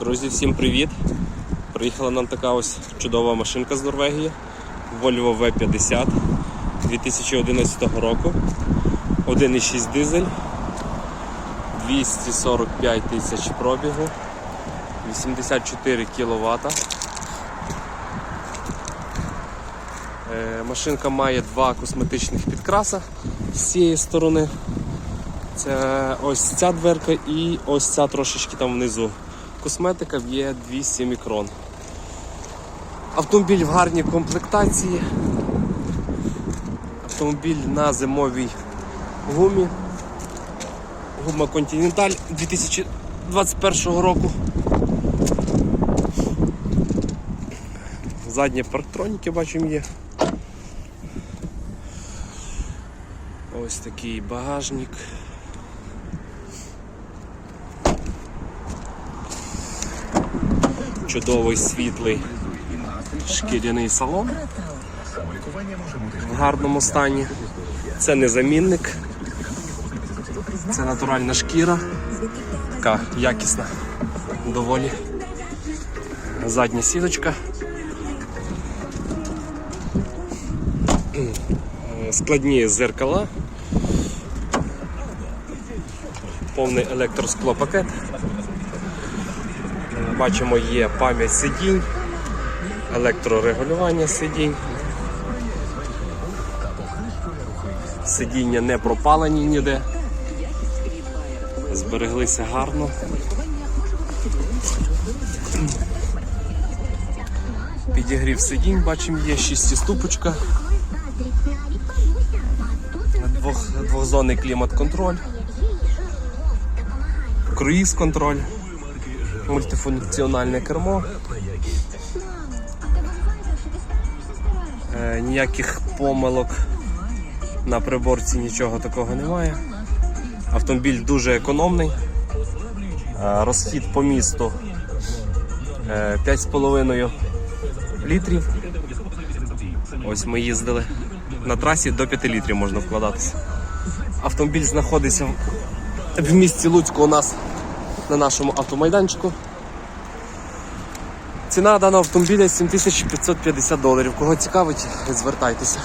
Друзі, всім привіт! Приїхала нам така ось чудова машинка з Норвегії Volvo V50 2011 року. 1,6 дизель, 245 тисяч пробігу, 84 кВт. Е, Машинка має два косметичних підкраса з цієї сторони. Це ось ця дверка і ось ця трошечки там внизу. Косметика є 200 мікрон. Автомобіль в гарній комплектації. Автомобіль на зимовій гумі. Гума Continental 2021 року. Задні парктроніки бачимо є. Ось такий багажник. Чудовий світлий шкіряний салон в гарному стані. Це не замінник, це натуральна шкіра, така якісна, доволі. Задня сіточка. Складні зеркала. Повний електросклопакет. Бачимо, є пам'ять сидінь, електрорегулювання сидінь. Сидіння не пропалені ніде. Збереглися гарно. Підігрів сидінь, бачимо, є шістиступочка. Двох, двохзонний клімат-контроль. Круїз-контроль мультифункціональне кермо. Е, ніяких помилок на приборці нічого такого немає. Автомобіль дуже економний. Е, розхід по місту е, 5,5 літрів. Ось ми їздили на трасі до 5 літрів можна вкладатися. Автомобіль знаходиться в- місті Луцьку у нас на нашому автомайданчику. Ціна даного автомобіля 7550 доларів. Кого цікавить, звертайтеся.